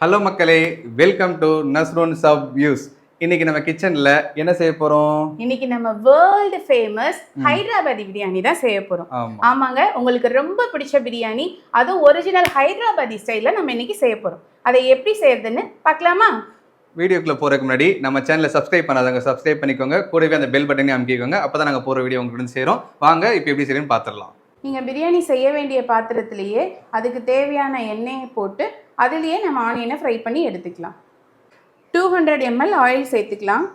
Hello மக்களே welcome to Nasron sub views இன்னைக்கு நம்ம கிச்சன்ல என்ன செய்ய போறோம்? இன்னைக்கு நம்ம வேர்ல்டு ஃபேமஸ் ஹைதராபாதி பிரியாணி தான் செய்ய போறோம். ஆமா. ஆமாங்க உங்களுக்கு ரொம்ப பிடிச்ச பிரியாணி அதுவும் ஒரிஜினல் ஹைதராபாதி ஸ்டைல்ல நம்ம இன்னைக்கு செய்ய போறோம். அதை எப்படி செய்யறதுன்னு பார்க்கலாமா? வீடியோக்குள்ள போறதுக்கு முன்னாடி நம்ம சேனலை சப்ஸ்கிரைப் பண்ணாதவங்க சப்ஸ்கிரைப் பண்ணிக்கோங்க. கூடவே அந்த பெல் பட்டனையும் அமைக்கிக்கோங்க. அப்பதான் நாங்க போற வீடியோ உங்களுக்கு சேரும். வாங்க இப்போ எப்படி செய்யணும்னு பார்த்துடலாம் நீங்க பிரியாணி செய்ய வேண்டிய பாத்திரத்திலேயே அதுக்கு தேவையான எண்ணெயை போட்டு அதுலேயே நம்ம ஆனியனை ஃப்ரை பண்ணி எடுத்துக்கலாம். டூ ஹண்ட்ரட் எம்எல் ஆயில் சேர்த்துக்கலாம்.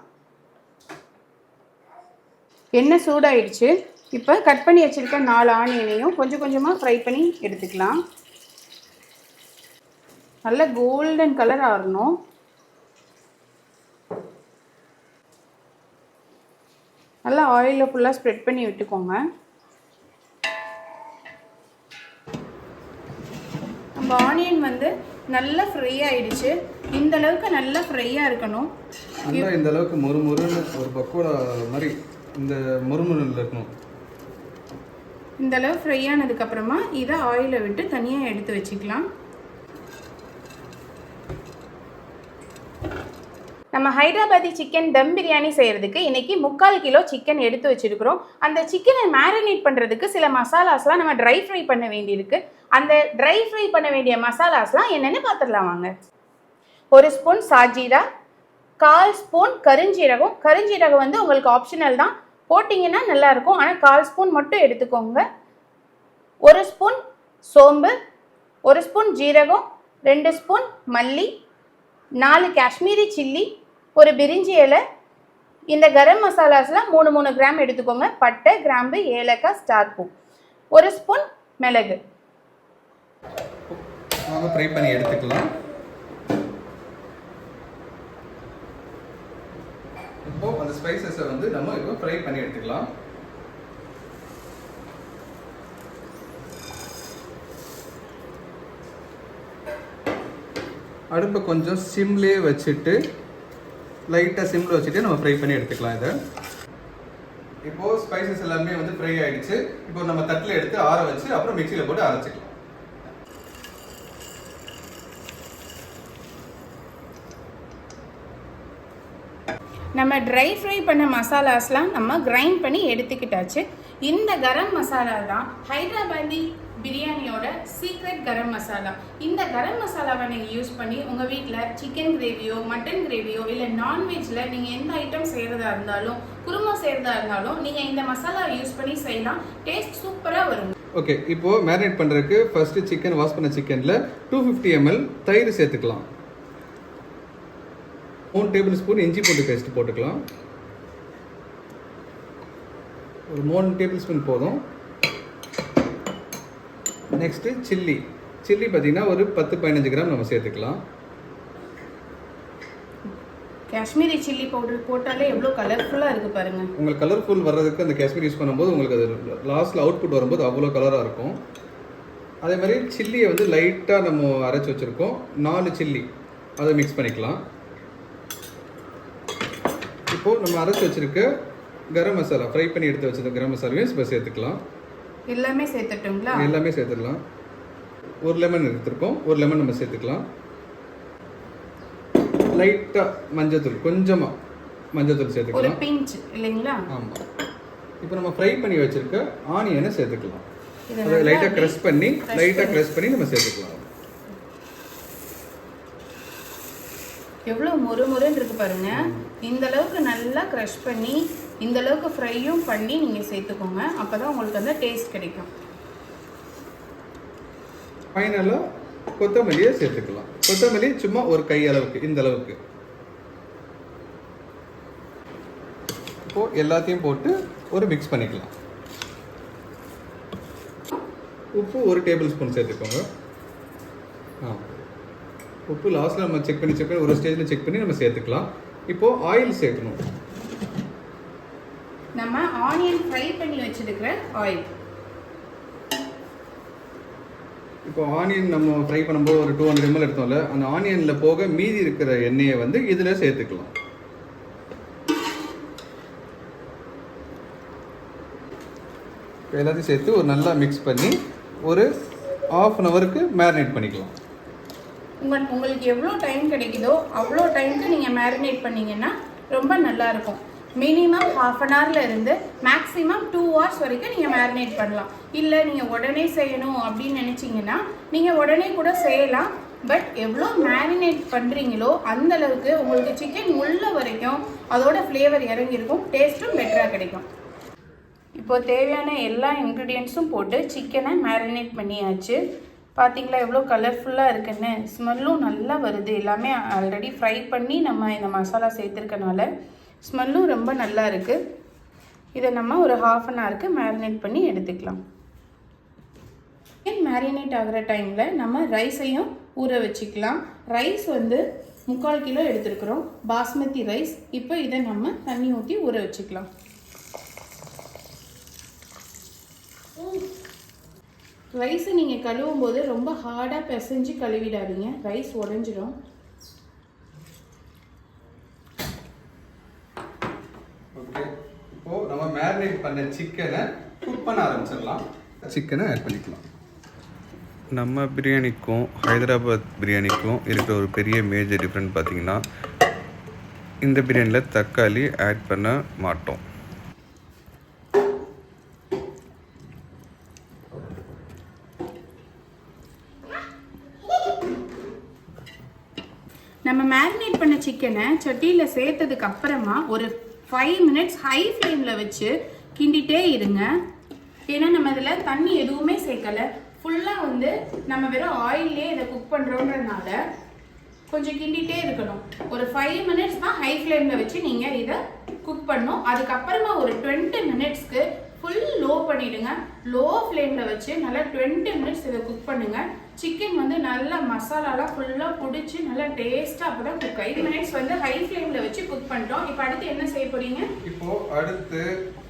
எண்ணெய் சூடாயிடுச்சு. இப்போ கட் பண்ணி வச்சுருக்க நாலு ஆனியனையும் கொஞ்சம் கொஞ்சமாக ஃப்ரை பண்ணி எடுத்துக்கலாம். நல்ல கோல்டன் கலர் ஆறணும் நல்லா ஆயிலில் ஃபுல்லாக ஸ்ப்ரெட் பண்ணி விட்டுக்கோங்க. நம்ம ஆனியன் வந்து நல்லா ஃப்ரை ஆயிடுச்சு. இந்த அளவுக்கு நல்லா ஃப்ரையாக இருக்கணும். நல்லா இந்த அளவுக்கு முறுமுறுன்னு ஒரு பக்கோடா மாதிரி இந்த முறுமுறுன்னு இருக்கணும். இந்த அளவு ஃப்ரை ஆனதுக்கப்புறமா இதை ஆயிலை விட்டு தனியாக எடுத்து வச்சுக்கலாம். நம்ம ஹைதராபாதி சிக்கன் தம் பிரியாணி செய்கிறதுக்கு இன்னைக்கு முக்கால் கிலோ சிக்கன் எடுத்து வச்சுருக்கிறோம். அந்த சிக்கனை மேரினேட் பண்ணுறதுக்கு சில மசாலாஸ்லாம் நம்ம ட்ரை ஃப்ரை பண்ண வேண்டியிருக்கு. அந்த ட்ரை ஃப்ரை பண்ண வேண்டிய மசாலாஸ்லாம் என்னென்னு பார்த்துடலாம் வாங்க. ஒரு ஸ்பூன் சாஜீரா கால் ஸ்பூன் கருஞ்சீரகம். கருஞ்சீரகம் வந்து உங்களுக்கு ஆப்ஷனல் தான். போட்டிங்கன்னா நல்லாயிருக்கும். ஆனால் கால் ஸ்பூன் மட்டும் எடுத்துக்கோங்க. ஒரு ஸ்பூன் சோம்பு ஒரு ஸ்பூன் ஜீரகம் ரெண்டு ஸ்பூன் மல்லி நாலு காஷ்மீரி சில்லி ஒரு பிரிஞ்சி இலை. இந்த கரம் மசாலாஸ்லாம் மூணு மூணு கிராம் எடுத்துக்கோங்க. பட்டை கிராம்பு ஏலக்காய் ஸ்டார் பூ. ஒரு ஸ்பூன் மிளகு. நம்ம ஃப்ரை பண்ணி எடுத்துக்கலாம். இப்போ அந்த ஸ்பைசஸை வந்து நம்ம இப்போ ஃப்ரை பண்ணி எடுத்துக்கலாம். அடுப்பை கொஞ்சம் சிம்லேயே வச்சுட்டு லைட்டாக சிம்மில் வச்சுட்டு நம்ம ஃப்ரை பண்ணி எடுத்துக்கலாம் இதை. இப்போ ஸ்பைசஸ் எல்லாமே வந்து ஃப்ரை ஆகிடுச்சு இப்போ நம்ம தட்டில் எடுத்து ஆற வச்சு அப்புறம் மிக்சியில் போட்டு அரைச்சிக்கலாம். நம்ம ட்ரை ஃப்ரை பண்ண மசாலாஸ்லாம் நம்ம கிரைண்ட் பண்ணி எடுத்துக்கிட்டாச்சு. இந்த கரம் மசாலா தான் ஹைதராபாதி பிரியாணியோட சீக்ரெட் கரம் மசாலா இந்த கரம் மசாலாவை நீங்கள் யூஸ் பண்ணி உங்கள் வீட்டில் சிக்கன் கிரேவியோ மட்டன் கிரேவியோ இல்லை நான்வெஜ்ஜில் நீங்கள் எந்த ஐட்டம் செய்கிறதா இருந்தாலும் குருமா செய்கிறதா இருந்தாலும் நீங்கள் இந்த மசாலா யூஸ் பண்ணி செய்யலாம். டேஸ்ட் சூப்பராக வரும். ஓகே இப்போ மேரினேட் பண்ணுறதுக்கு ஃபர்ஸ்ட் சிக்கன் வாஷ் பண்ண சிக்கனில் டூ ஃபிஃப்டி எம்எல் தயிர் சேர்த்துக்கலாம். மூணு டேபிள் ஸ்பூன் இஞ்சி பூண்டு பேஸ்ட் போட்டுக்கலாம். ஒரு மூணு டேபிள் ஸ்பூன் போதும். நெக்ஸ்ட்டு சில்லி சில்லி பார்த்தீங்கன்னா ஒரு பத்து பதினஞ்சு கிராம் நம்ம சேர்த்துக்கலாம். காஷ்மீரி சில்லி பவுடர் போட்டாலே எவ்வளோ கலர்ஃபுல்லாக இருக்குது பாருங்கள் உங்களுக்கு கலர்ஃபுல் வர்றதுக்கு அந்த காஷ்மீர் யூஸ் பண்ணும்போது உங்களுக்கு அது லாஸ்ட்டில் அவுட்புட் வரும்போது அவ்வளோ கலராக இருக்கும். அதே மாதிரி சில்லியை வந்து லைட்டாக நம்ம அரைச்சி வச்சுருக்கோம். நாலு சில்லி அதை மிக்ஸ் பண்ணிக்கலாம். இப்போது நம்ம அரைச்சி வச்சுருக்க கரம் மசாலா ஃப்ரை பண்ணி எடுத்து வச்சிருக்க கரம் மசாலாவையும் இப்போ சேர்த்துக்கலாம். எல்லாமே சேர்த்துட்டுங்களா எல்லாமே சேர்த்துடலாம். ஒரு லெமன் எடுத்துருக்கோம். ஒரு லெமன் நம்ம சேர்த்துக்கலாம். லைட்டாக மஞ்சத்தூள் கொஞ்சமாக மஞ்சத்தூள் ஒரு சேர்த்துக்கலாம் பிஞ்ச் இல்லைங்களா? ஆமாம் இப்போ நம்ம ஃப்ரை பண்ணி வச்சிருக்க ஆனியனை சேர்த்துக்கலாம். அதை லைட்டாக க்ரஷ் பண்ணி லைட்டாக. க்ரஷ் பண்ணி. நம்ம சேர்த்துக்கலாம். எவ்வளோ மொறுமொறுன்னு இருக்கு பாருங்க. இந்த அளவுக்கு நல்லா க்ரஷ் பண்ணி இந்த அளவுக்கு ஃப்ரையும் பண்ணி நீங்கள் சேர்த்துக்கோங்க. அப்போ தான் உங்களுக்கு அந்த டேஸ்ட் கிடைக்கும். ஃபைனலாக கொத்தமல்லியை சேர்த்துக்கலாம். கொத்தமல்லி சும்மா ஒரு கை அளவுக்கு இந்த அளவுக்கு. இப்போ எல்லாத்தையும் போட்டு ஒரு மிக்ஸ் பண்ணிக்கலாம். உப்பு ஒரு டேபிள் ஸ்பூன் சேர்த்துக்கோங்க. ஆ. உப்பு லாஸ்ட்டில் நம்ம செக் பண்ணி செக் பண்ணி ஒரு ஸ்டேஜில் செக் பண்ணி நம்ம சேர்த்துக்கலாம். இப்போது ஆயில் சேர்க்கணும் நம்ம ஆனியன் ஃப்ரை பண்ணி வச்சிருக்கிற ஆயில் இப்போ ஆனியன் நம்ம ஃப்ரை பண்ணும்போது ஒரு டூ ஹண்ட்ரட் எம்எல் எடுத்தோம்ல அந்த ஆனியனில் போக மீதி இருக்கிற எண்ணெயை வந்து இதில் சேர்த்துக்கலாம். எல்லாத்தையும் சேர்த்து ஒரு நல்லா மிக்ஸ் பண்ணி ஒரு ஆஃப் அன் ஹவருக்கு மேரினேட் பண்ணிக்கலாம். உங்கள் உங்களுக்கு எவ்வளோ டைம் கிடைக்குதோ அவ்வளோ டைமுக்கு நீங்கள் மேரினேட் பண்ணீங்கன்னா ரொம்ப நல்லாயிருக்கும் மினிமம் ஹாஃப் அன் ஹவர்ல இருந்து மேக்ஸிமம் டூ ஹவர்ஸ் வரைக்கும் நீங்கள் மேரினேட் பண்ணலாம். இல்லை நீங்கள் உடனே செய்யணும் அப்படின்னு நினச்சிங்கன்னா நீங்கள் உடனே கூட செய்யலாம். பட் எவ்வளோ மேரினேட் பண்ணுறீங்களோ அந்த அளவுக்கு உங்களுக்கு சிக்கன் உள்ள வரைக்கும் அதோட ஃப்ளேவர் இறங்கியிருக்கும். டேஸ்ட்டும் பெட்டராக கிடைக்கும். இப்போ தேவையான எல்லா இன்க்ரீடியன்ஸும் போட்டு சிக்கனை மேரினேட் பண்ணியாச்சு. பார்த்தீங்களா எவ்வளோ கலர்ஃபுல்லாக இருக்குன்னு? ஸ்மெல்லும் நல்லா வருது. எல்லாமே ஆல்ரெடி ஃப்ரை பண்ணி நம்ம இந்த மசாலா சேர்த்துருக்கனால. ஸ்மெல்லும் ரொம்ப நல்லா இருக்குது இதை நம்ம ஒரு ஹாஃப் அன் ஹவருக்கு மேரினேட் பண்ணி எடுத்துக்கலாம். சிக்கன் மேரினேட் ஆகிற டைமில் நம்ம ரைஸையும் ஊற வச்சுக்கலாம். ரைஸ் வந்து முக்கால் கிலோ எடுத்துருக்குறோம். பாஸ்மதி ரைஸ் இப்போ இதை நம்ம தண்ணி ஊற்றி ஊற வச்சுக்கலாம். ரைஸை நீங்கள் கழுவும் போது ரொம்ப ஹார்டாக பிசைஞ்சு கழுவிடாதீங்க. ரைஸ் உடஞ்சிரும். ஓகே இப்போ நம்ம மேரினேட் பண்ண சிக்கனை குக் பண்ண ஆரம்பிச்சிடலாம். சிக்கனை ஆட் பண்ணிக்கலாம். நம்ம பிரியாணிக்கும் ஹைதராபாத் பிரியாணிக்கும் இருக்கிற ஒரு பெரிய மேஜர் டிஃப்ரெண்ட் பார்த்தீங்கன்னா இந்த பிரியாணியில் தக்காளி ஆட் பண்ண மாட்டோம். நம்ம மேரினேட் பண்ண சிக்கனை சட்டியில் சேர்த்ததுக்கு அப்புறமா ஒரு ஃபைவ் மினிட்ஸ் ஹை ஃப்ளேமில் வச்சு கிண்டிட்டே இருங்க. ஏன்னா நம்ம இதில் தண்ணி எதுவுமே சேர்க்கலை. ஃபுல்லாக வந்து நம்ம வெறும் ஆயிலே இதை குக் பண்ணுறோன்றதுனால கொஞ்சம் கிண்டிட்டே இருக்கணும். ஒரு ஃபைவ் மினிட்ஸ் தான் ஹை ஃப்ளேமில் வச்சு நீங்கள் இதை குக் பண்ணணும். அதுக்கப்புறமா ஒரு டுவெண்ட்டி மினிட்ஸ்க்கு ஃபுல் லோ பண்ணிடுங்க. லோ ஃப்ளேமில் வச்சு நல்லா டுவெண்ட்டி மினிட்ஸ் இதை குக் பண்ணுங்க. சிக்கன் வந்து நல்லா மசாலாலாம் ஃபுல்லாக பிடிச்சி நல்லா டேஸ்ட்டாக அப்போ தான் குக் எயிட் மினிட்ஸ் வந்து ஹை ஃப்ளேமில் வச்சு குக் பண்ணிட்டோம். இப்போ அடுத்து என்ன செய்ய போறீங்க? இப்போ அடுத்து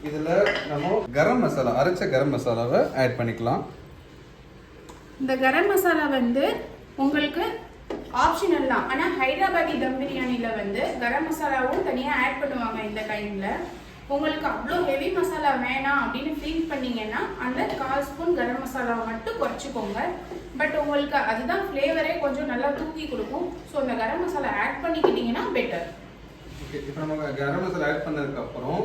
இதுல நம்ம கரம் மசாலா அரைச்ச கரம் மசாலாவை ஆட் பண்ணிக்கலாம். இந்த கரம் மசாலா வந்து உங்களுக்கு ஆப்ஷனல் தான். ஆனால் ஹைதராபாதி தம் பிரியாணியில் வந்து கரம் மசாலாவும் தனியாக ஆட் பண்ணுவாங்க இந்த டைமில் உங்களுக்கு அவ்வளோ ஹெவி மசாலா வேணாம் அப்படின்னு ஃபீல் பண்ணீங்கன்னா அந்த கால் ஸ்பூன் கரம் மசாலாவை மட்டும் குறைச்சிக்கோங்க. பட் உங்களுக்கு அதுதான் ஃப்ளேவரே கொஞ்சம் நல்லா தூக்கி கொடுக்கும். ஸோ அந்த கரம் மசாலா ஆட் பண்ணிக்கிட்டீங்கன்னா பெட்டர் ஓகே இப்போ நம்ம கரம் மசாலா ஆட் பண்ணதுக்கப்புறம்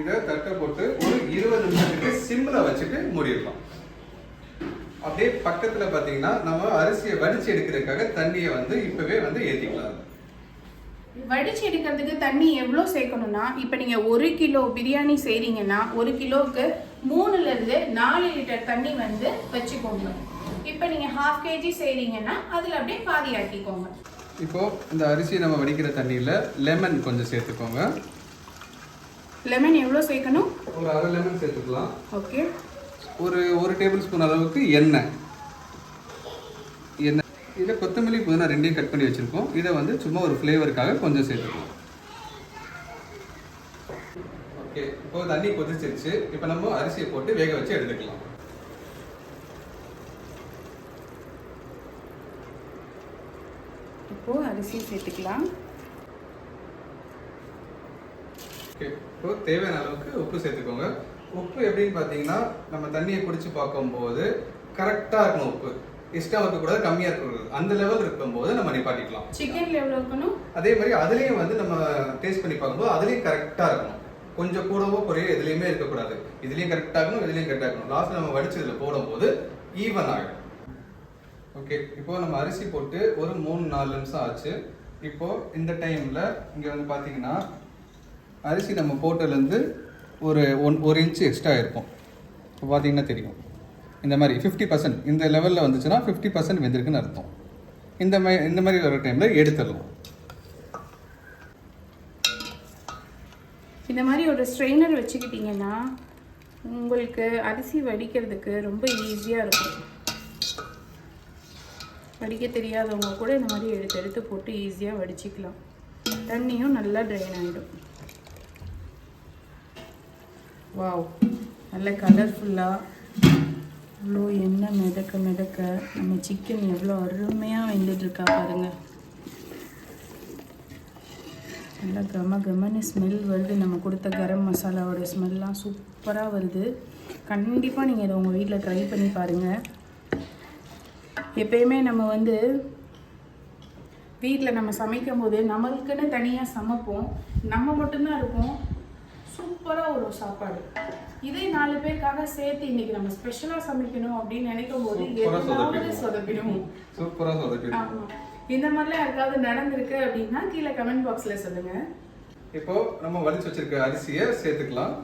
இதை தட்டை போட்டு ஒரு இருபது நிமிஷத்துக்கு சிம்மில் வச்சுட்டு மூடிடலாம். அப்படியே பக்கத்தில் பார்த்தீங்கன்னா நம்ம அரிசியை வடித்து எடுக்கிறதுக்காக தண்ணியை வந்து இப்போவே வந்து ஏற்றிக்கலாம் வடிச்சு எடுக்கிறதுக்கு தண்ணி எவ்வளோ சேர்க்கணும்னா இப்போ நீங்கள் ஒரு கிலோ பிரியாணி செய்கிறீங்கன்னா ஒரு கிலோவுக்கு மூணுலேருந்து நாலு லிட்டர் தண்ணி வந்து வச்சுக்கோங்க. இப்போ நீங்கள் ஹாஃப் கேஜி செய்கிறீங்கன்னா அதில் அப்படியே பாதி ஆக்கிக்கோங்க இப்போ இந்த அரிசியை நம்ம வடிக்கிற தண்ணியில் லெமன் கொஞ்சம் சேர்த்துக்கோங்க. லெமன் எவ்வளோ சேர்க்கணும்? ஒரு அரை லெமன் சேர்த்துக்கலாம். ஓகே ஒரு ஒரு டேபிள் ஸ்பூன் அளவுக்கு எண்ணெய். எண்ணெய் இதில் கொத்தமல்லி புதினா ரெண்டையும் கட் பண்ணி வச்சுருக்கோம். இதை வந்து சும்மா ஒரு ஃப்ளேவருக்காக கொஞ்சம் சேர்த்துக்கலாம். ஓகே இப்போ தண்ணி கொதிச்சிருச்சு. இப்போ நம்ம அரிசியை போட்டு வேக வச்சு எடுத்துக்கலாம். இப்போது அரிசி சேர்த்துக்கலாம். ஓகே இப்போ தேவையான அளவுக்கு உப்பு சேர்த்துக்கோங்க. உப்பு எப்படின்னு பார்த்தீங்கன்னா நம்ம தண்ணியை குடிச்சு பார்க்கும்போது கரெக்டாக இருக்கணும் உப்பு. இஷ்டம் இருக்கக்கூடாது கம்மியாக இருக்கக்கூடாது. அந்த லெவல் இருக்கும்போது நம்ம நிப்பாட்டிக்கலாம். சிக்கனில் எவ்வளோ இருக்கணும். அதே மாதிரி அதுலேயும் வந்து நம்ம டேஸ்ட் பண்ணி பார்க்கும்போது அதுலேயும் கரெக்டாக இருக்கணும். கொஞ்சம் கூடவோ குறையோ எதுலேயுமே இருக்கக்கூடாது. இதுலேயும் கரெக்டாக இருக்கணும் இதுலேயும் கரெக்டாக இருக்கணும் லாஸ்ட் நம்ம வடிச்சதில் போடும்போது ஈவன் ஆகிடும் ஓகே இப்போ நம்ம அரிசி போட்டு ஒரு மூணு நாலு நிமிஷம் ஆச்சு. இப்போ இந்த டைமில் இங்கே வந்து பார்த்தீங்கன்னா அரிசி நம்ம போட்டதுலேருந்து ஒரு ஒன் ஒரு இன்ச்சு எக்ஸ்ட்ரா இருக்கும். இப்போ பார்த்தீங்கன்னா தெரியும். இந்த மாதிரி ஃபிஃப்டி பர்சன்ட் இந்த லெவலில் வந்துச்சுன்னா ஃபிஃப்டி பர்சன்ட் வெந்திருக்குன்னு அர்த்தம். இந்த மாதிரி இந்த மாதிரி வர டைமில் எடுத்துடலாம். இந்த மாதிரி ஒரு ஸ்ட்ரெயினர் வச்சுக்கிட்டிங்கன்னா உங்களுக்கு அரிசி வடிக்கிறதுக்கு ரொம்ப ஈஸியாக இருக்கும். வடிக்க தெரியாதவங்க கூட இந்த மாதிரி எடுத்து எடுத்து போட்டு ஈஸியாக வடிச்சிக்கலாம். தண்ணியும் நல்லா ட்ரைன் ஆகிடும் வாவ் நல்ல கலர்ஃபுல்லாக அவ்வளோ எண்ணெய் மிதக்க மிதக்க நம்ம சிக்கன் எவ்வளோ அருமையாக வெந்துட்டுருக்கா பாருங்க. நல்லா கம கமன்னு ஸ்மெல் வருது. நம்ம கொடுத்த கரம் மசாலாவோட ஸ்மெல்லாம் சூப்பராக வருது. கண்டிப்பாக நீங்கள் இதை உங்கள் வீட்டில் ட்ரை பண்ணி பாருங்கள் எப்பயுமே நம்ம வந்து வீட்டில் நம்ம சமைக்கும் போது நம்மளுக்குன்னு தனியாக சமைப்போம். நம்ம மட்டும்தான் இருப்போம். சூப்பராக ஒரு சாப்பாடு. இதே நாலு பேருக்காக சேர்த்து இன்னைக்கு நம்ம ஸ்பெஷலாக சமைக்கணும் அப்படின்னு நினைக்கும் போது சூப்பரா எதாவது. சொதப்பிடும் சூப்பராக சொதப்பிடும் ஆமா. இந்த மாதிரிலாம் யாருக்காவது நடந்திருக்கு அப்படின்னா கீழே கமெண்ட் பாக்ஸ்ல சொல்லுங்க. இப்போ நம்ம வலிச்சு வச்சிருக்க அரிசியை சேர்த்துக்கலாம்.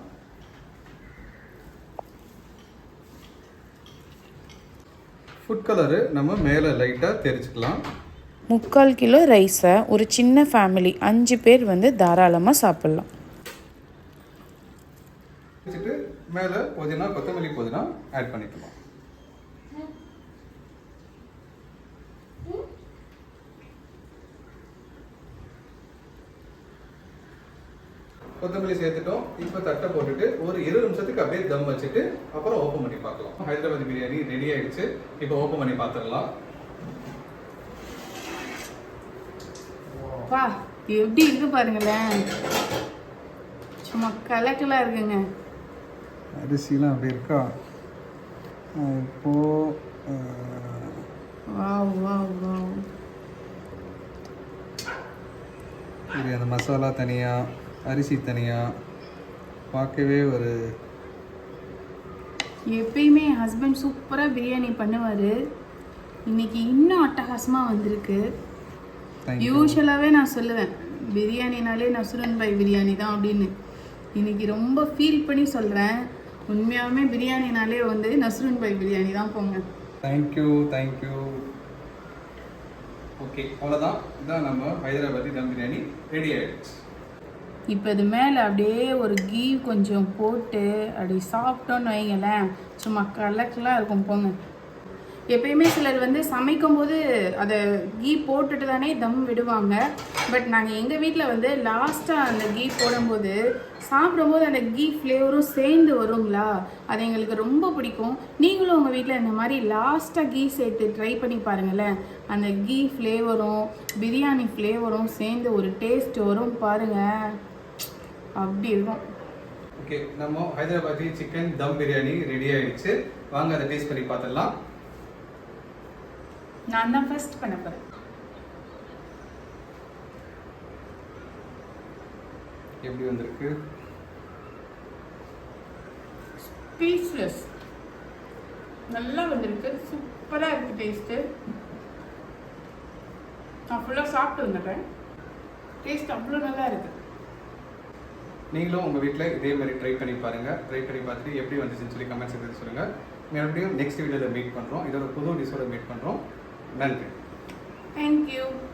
ஃபுட் கலரு நம்ம மேலே லைட்டாக தெரிச்சுக்கலாம். முக்கால் கிலோ ரைஸை ஒரு சின்ன ஃபேமிலி அஞ்சு பேர் வந்து தாராளமாக சாப்பிட்லாம். வச்சுட்டு மேலே புதினா கொத்தமல்லி புதினா ஆட் பண்ணிக்கலாம். கொத்தமல்லி சேர்த்துட்டோம். இப்போ தட்டை போட்டுட்டு ஒரு இருபது நிமிஷத்துக்கு அப்படியே தம் வச்சுட்டு அப்புறம் ஓப்பன் பண்ணி பார்க்கலாம். ஹைதராபாத் பிரியாணி ரெடி ஆயிடுச்சு. இப்போ ஓப்பன் பண்ணி பார்த்துடலாம். எப்படி இருக்கு பாருங்களேன். சும்மா கலக்கலாக இருக்குங்க. அரிசிலாம் அப்படி இருக்கா? இப்போ வாவ் வாவ் வாவ். இது அந்த மசாலா தனியாக அரிசி தனியாக பார்க்கவே ஒரு எப்பயுமே என் ஹஸ்பண்ட் சூப்பராக பிரியாணி பண்ணுவார். இன்னைக்கு இன்னும் அட்டகாசமாக வந்திருக்கு. யூஸ்வலாகவே நான் சொல்லுவேன் பிரியாணினாலே நசுரன் பாய் பிரியாணி தான் அப்படின்னு. இன்னைக்கு ரொம்ப ஃபீல் பண்ணி சொல்கிறேன் உண்மையாலுமே பிரியாணினாலே வந்து நசுரன் பாய் பிரியாணி தான் போங்க. தேங்க்யூ தேங்க்யூ ஓகே அவ்வளோதான் இதான் நம்ம ஹைதராபாத்தி தம் பிரியாணி. ரெடி ஆயிடுச்சு. இப்போ இது மேலே அப்படியே ஒரு கீ கொஞ்சம் போட்டு அப்படி சாப்பிட்டோன்னு வைங்களேன். சும்மா கலக்கலாக இருக்கும் போங்க. எப்பயுமே சிலர் வந்து சமைக்கும் போது அதை கீ போட்டுட்டு தானே தம் விடுவாங்க. பட் நாங்கள் எங்கள் வீட்டில் வந்து லாஸ்ட்டாக அந்த கீ போடும்போது சாப்பிடும்போது அந்த கீ ஃப்ளேவரும் சேர்ந்து வருங்களா? அது எங்களுக்கு ரொம்ப பிடிக்கும். நீங்களும் உங்கள் வீட்டில் இந்த மாதிரி லாஸ்ட்டாக கீ சேர்த்து ட்ரை பண்ணி பாருங்களேன். அந்த கீ ஃப்ளேவரும் பிரியாணி ஃப்ளேவரும் சேர்ந்து ஒரு டேஸ்ட் வரும் பாருங்கள் அப்படி இருக்கும். ஓகே நம்ம ஹைதராபாத்தி சிக்கன் தம் பிரியாணி ரெடி ஆயிடுச்சு. வாங்க அதை டேஸ்ட் பண்ணி பார்த்துடலாம். நான் தான் ஃபர்ஸ்ட் பண்ண போகிறேன் எப்படி வந்திருக்கு? ஸ்பீச்லெஸ் நல்லா வந்திருக்கு. சூப்பராக இருக்குது டேஸ்ட்டு நான் ஃபுல்லாக சாப்பிட்டு வந்துட்டேன் டேஸ்ட் அவ்வளோ நல்லா இருக்குது நீங்களும் உங்கள் வீட்டில் இதே மாதிரி ட்ரை பண்ணி பாருங்கள் ட்ரை பண்ணி பார்த்துட்டு எப்படி வந்துச்சுன்னு சொல்லி கமெண்ட் செக்ஷன் சொல்லுங்கள் மறுபடியும் நெக்ஸ்ட் வீடியோவில் மீட் பண்ணுறோம் இதோட புது டிஷோட மீட் பண்ணுறோம் நன்றி தேங்க்யூ